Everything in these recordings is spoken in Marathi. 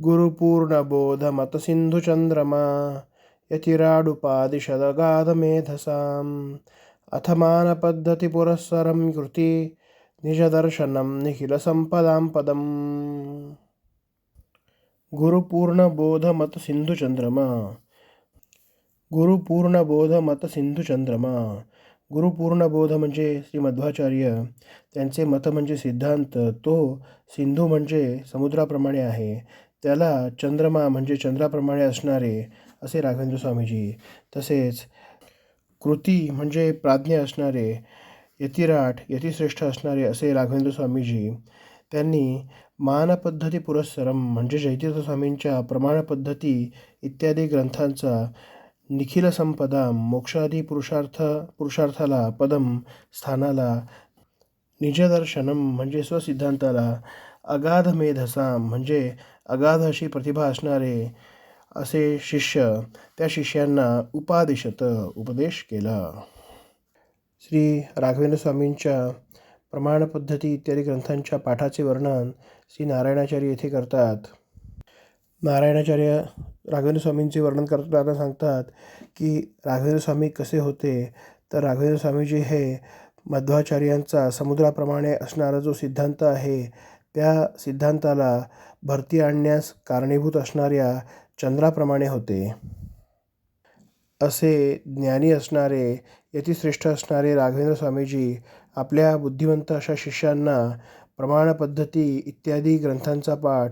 गुरुपूर्णबोधमतसिन्धुचन्द्रमा यतिराडुपादिशदगाधमेधसाम्। अथ मानपद्धतिपुरःसरं कृति निजदर्शनं निखिलसम्पदां पदम्। गुरुपूर्णबोधमतसिन्धुचन्द्रमा। गुरुपूर्णबोधमतसिन्धुचंद्रमा गुरुपूर्णबोध म्हणजे श्री मध्वाचार्य त्यांचे मत म्हणजे सिद्धांत. तो सिंधू म्हणजे समुद्राप्रमाणे आहे. त्याला चंद्रमा म्हणजे चंद्राप्रमाणे असणारे असे राघवेंद्र स्वामीजी. तसेच कृती म्हणजे प्राज्ञ असणारे यतिराट यतिश्रेष्ठ असणारे असे राघवेंद्र स्वामीजी. त्यांनी मानपद्धती पुरस्सरम म्हणजे जयतीर्थ स्वामींच्या प्रमाणपद्धती इत्यादी ग्रंथांचा निखिल संपदा मोक्षादी पुरुषार्थ पुरुषार्थाला पदम स्थानाला निजदर्शनम म्हणजे स्वसिद्धांताला अगाध मेधसाम म्हणजे अगाध अशी प्रतिभा असणारे असे शिष्य त्या शिष्यांना उपादेशत उपदेश केला. श्री राघवेंद्र स्वामींच्या प्रमाणपद्धती इत्यादी ग्रंथांच्या पाठाचे वर्णन श्री नारायणाचार्य येथे करतात. नारायणाचार्य राघवेंद्र स्वामींचे वर्णन करताना सांगतात की राघवेंद्र स्वामी कसे होते? तर राघवेंद्र स्वामीजी हे मध्वाचार्यांचा समुद्राप्रमाणे असणारा जो सिद्धांत आहे त्या सिद्धांताला भरती आणण्यास कारणीभूत असणाऱ्या चंद्राप्रमाणे होते. असे ज्ञानी असणारे यतिश्रेष्ठ असणारे राघवेंद्र स्वामीजी आपल्या बुद्धिवंत अशा शिष्यांना प्रमाणपद्धती इत्यादी ग्रंथांचा पाठ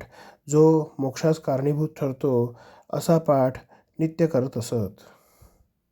जो मोक्षास कारणीभूत ठरतो असा पाठ नित्य करत असत.